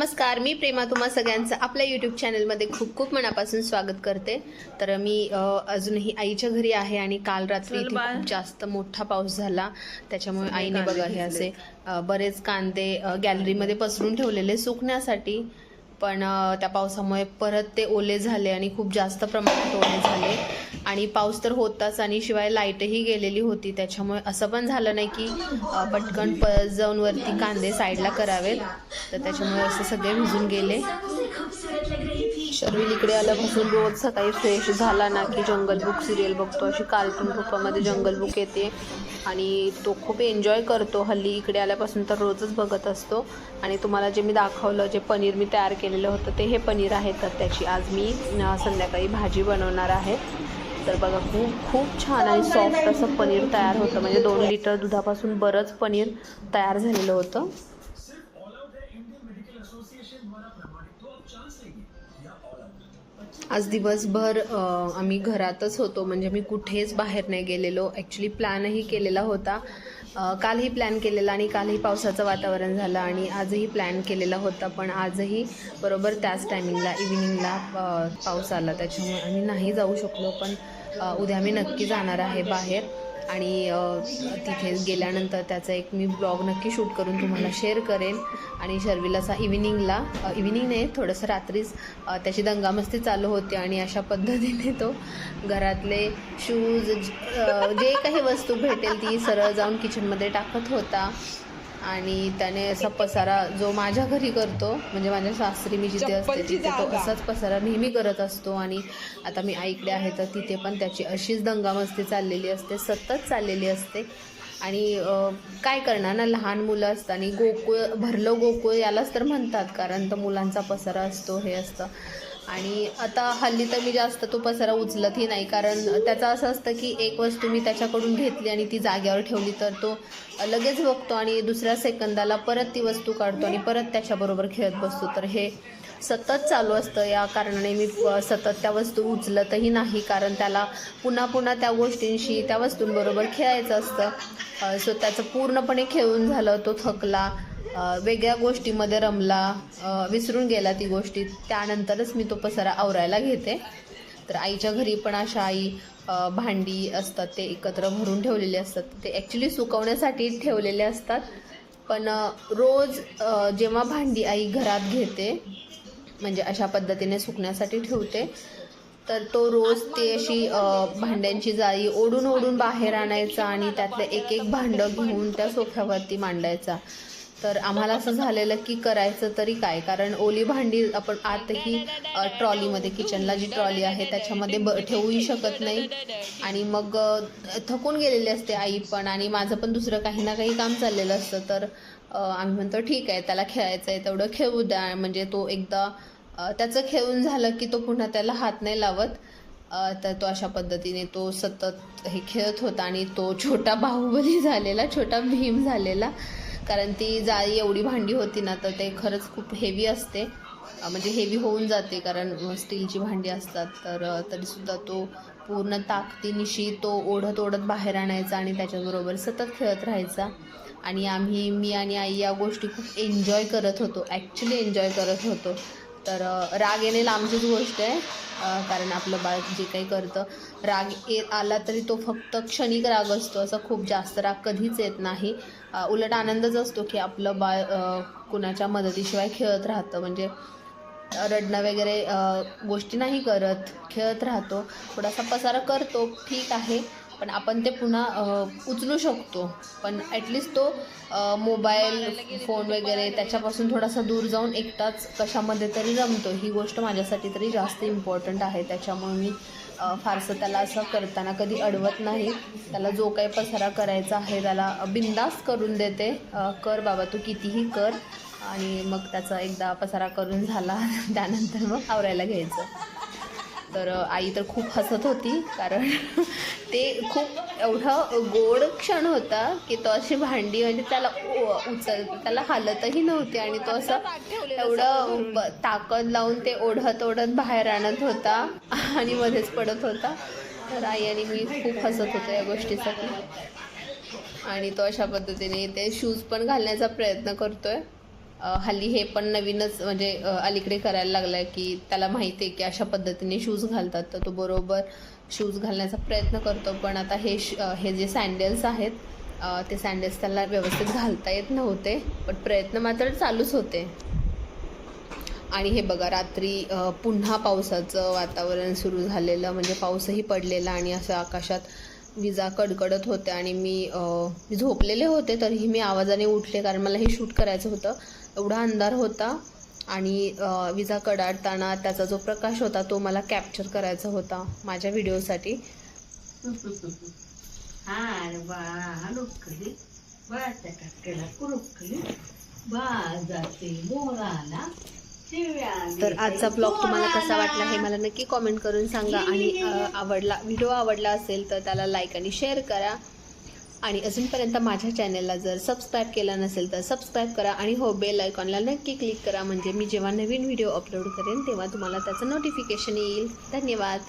नमस्कार मी प्रेमा तुम्हा सगळ्यांचं आपल्या यूट्यूब चॅनलमध्ये खूप खूप मनापासून स्वागत करते. तर मी अजूनही आईच्या घरी आहे आणि काल रात्री. खूप जास्त मोठा पाऊस झाला. त्याच्यामुळे आईने बघा हे असे. बरेच कांदे गॅलरीमध्ये पसरून ठेवलेले सुकण्यासाठी. पण त्या पावसामुळे परत ते ओले झाले आणि खूप जास्त प्रमाणात ओले झाले. आणि पाऊस तर होताच आणि शिवाय लाईटही गेलेली होती. त्याच्यामुळे असं पण झालं नाही की पटकन प जाऊन वरती कांदे साईडला करावेत. तर त्याच्यामुळे असे सगळे भिजून गेले. शर्विल इकडे आल्यापासून रोज सकाळी फ्रेश झाला ना की जंगल बुक सिरियल बघतो. अशी कार्टून रूपामध्ये जंगल बुक येते. आणि तो खूप एन्जॉय करतो. हल्ली इकडे आल्यापासून तर रोजच बघत असतो. आणि तुम्हाला जे मी दाखवलं जे पनीर मी तयार केलेलं होतं ते हे पनीर आहे. तर त्याची आज मी संध्याकाळी भाजी बनवणार आहे. तर बघा खूप खूप छान आणि सॉफ्ट असं पनीर तयार होतं. म्हणजे दोन लिटर दुधापासून बरंच पनीर तयार झालेलं होतं. आज दिवसभर आम्ही घरातच होतो. म्हणजे मी कुठेच बाहेर नाही गेलेलो. ॲक्च्युली प्लॅनही केलेला होता. कालही प्लॅन केलेला आणि कालही पावसाचं वातावरण झालं आणि आजही प्लॅन केलेला होता. पण आजही बरोबर त्याच टायमिंगला इव्हिनिंगला पाऊस आला. त्याच्यामुळे आम्ही नाही जाऊ शकलो. पण उद्या मी नक्की जाणार आहे बाहेर. आणि तिथे गेल्यानंतर त्याचा एक मी ब्लॉग नक्की शूट करून तुम्हाला शेअर करेन. आणि शर्विलाचा इव्हिनिंगला इव्हिनिंग नाही थोडंसं रात्रीच त्याची दंगामस्ती चालू होती आणि अशा पद्धतीने तो घरातले शूज जे काही वस्तू भेटेल ती सरळ जाऊन किचनमध्ये टाकत होता. आणि त्याने असा पसारा जो माझ्या घरी करतो म्हणजे माझ्या सासरी मी जिथे असते तिथे तो. असाच पसारा नेहमी करत असतो आणि आता मी आईकडे आहे तर तिथे पण त्याची अशीच दंगामस्ती चाललेली असते सतत चाललेली असते आणि काय करणार ना लहान मुलं असतात आणि गोकुळ भरलं गोकुळ यालाच तर म्हणतात कारण तर मुलांचा पसारा असतो हे असतं आणि आता हल्ली तर मी जास्त तो पसारा उचलतही नाही कारण त्याचं असं असतं की एक वस्तू मी त्याच्याकडून घेतली आणि ती जाग्यावर ठेवली तर तो लगेच बघतो आणि दुसऱ्या सेकंदाला परत ती वस्तू काढतो आणि परत त्याच्याबरोबर खेळत बसतो. तर हे सतत चालू असतं. या कारणाने मी सतत त्या वस्तू उचलतही नाही कारण त्याला पुन्हा पुन्हा त्या गोष्टींशी त्या वस्तूंबरोबर खेळायचं असतं. सो त्याचं पूर्णपणे खेळून झालं तो थकला. वेगळ्या गोष्टीमध्ये रमला विसरून गेला ती गोष्टी. त्यानंतरच मी तो पसारा आवरायला घेते. तर आईच्या घरी पण अशा आई भांडी असतात ते एकत्र भरून ठेवलेले असतात. ते ॲक्च्युली सुकवण्यासाठी ठेवलेले असतात. पण रोज जेव्हा भांडी आई घरात घेते म्हणजे अशा पद्धतीने सुकण्यासाठी ठेवते तर तो रोज ती अशी भांड्यांची जाळी ओढून ओढून बाहेर आणायचा आणि त्यातलं एक एक भांडं घेऊन त्या सोफ्यावरती मांडायचा. तर आम्हाला असं झालेलं की करायचं तरी काय? कारण ओली भांडी आपण आतही ट्रॉलीमध्ये किचनला जी ट्रॉली आहे त्याच्यामध्ये ब ठेवूही शकत नाही. आणि मग थकून गेलेली असते आई पण आणि माझं पण दुसरं काही ना काही काम चाललेलं असतं. तर आम्ही म्हणतो ठीक आहे त्याला खेळायचं आहे तेवढं खेळू द्या. म्हणजे तो एकदा त्याचं खेळून झालं की तो पुन्हा त्याला हात नाही लावत. तर तो अशा पद्धतीने तो सतत हे खेळत होता आणि तो छोटा बाहुबली झालेला छोटा भीम झालेला. कारण ती जाळी एवढी भांडी होती ना तर ते खरंच खूप हेवी असते. म्हणजे हेवी होऊन जाते कारण स्टीलची भांडी असतात. तर तरीसुद्धा तो पूर्ण ताकदीनिशी तो ओढत ओढत बाहेर आणायचा आणि त्याच्याबरोबर सतत खेळत राहायचा. आणि आम्ही मी आणि आई या गोष्टी खूप एन्जॉय करत होतो. ॲक्च्युली एन्जॉय करत होतो. तर राग येणे लांबचीच गोष्ट आहे. कारण आपलं बाळ जे काही करतं राग येत आला तरी तो फक्त क्षणिक राग असतो असं खूप जास्त राग कधीच येत नाही. उलट आनंदच असतो की आपलं बाळ कुणाच्या मदतीशिवाय खेळत राहतं. म्हणजे रडणं वगैरे गोष्टी नाही करत खेळत राहतो. थोडासा पसारा करतो ठीक आहे. पण आपण ते पुन्हा उचलू शकतो. पण ॲटलिस्ट तो मोबाईल फोन वगैरे त्याच्यापासून थोडासा दूर जाऊन एकटाच कशामध्ये तरी रमतो ही गोष्ट माझ्यासाठी तरी जास्त इम्पॉर्टंट आहे. त्याच्यामुळे मी फारसं त्याला असं करताना कधी अडवत नाही. त्याला जो काही पसारा करायचा आहे त्याला बिंदास करून देते. कर बाबा तू कितीही कर. आणि मग त्याचा एकदा पसारा करून झाला. त्यानंतर मग आवरायला घ्यायचं. तर आई तर खूप हसत होती कारण ते खूप एवढं गोड क्षण होता की तो अशी भांडी म्हणजे त्याला उचल त्याला हालतही नव्हती आणि तो असं एवढं ताकद लावून ते ओढत ओढत बाहेर आणत होता आणि मध्येच पडत होता. तर आई आणि मी खूप हसत होतो या गोष्टीसाठी. आणि तो अशा पद्धतीने ते शूज पण घालण्याचा प्रयत्न करतोय. हल्ली हे पण नवीनच म्हणजे अलीकडे करायला लागलं आहे की त्याला माहिती आहे की अशा पद्धतीने शूज घालतात. तर तो बरोबर शूज घालण्याचा प्रयत्न करतो. पण आता हे श हे जे सँडल्स आहेत ते सँडल्स त्याला व्यवस्थित घालता येत नव्हते पण प्रयत्न मात्र चालूच होते. आणि हे बघा रात्री पुन्हा पावसाचं वातावरण सुरू झालेलं म्हणजे पाऊसही पडलेला आणि असं आकाशात विजा कडकडत होत्या. आणि मी झोपलेले होते तरीही मी आवाजाने उठले कारण मला हे शूट करायचं होतं. एवढा अंधार होता आणि विजा कडाडताना त्याचा जो प्रकाश होता तो मला कॅप्चर करायचा होता माझ्या व्हिडिओसाठी तर आजचा ब्लॉग तुम्हाला कसा वाटला हे. मला नक्की कॉमेंट करून सांगा. आणि आवडला व्हिडिओ आवडला असेल तर त्याला लाईक आणि शेअर करा. आणि अजूनपर्यंत माझ्या चॅनलला जर सबस्क्राईब केला नसेल तर सबस्क्राईब करा आणि हो बेल आयकॉनला नक्की क्लिक करा. म्हणजे मी जेव्हा नवीन व्हिडिओ अपलोड करेन तेव्हा तुम्हाला त्याचं नोटिफिकेशन येईल. धन्यवाद.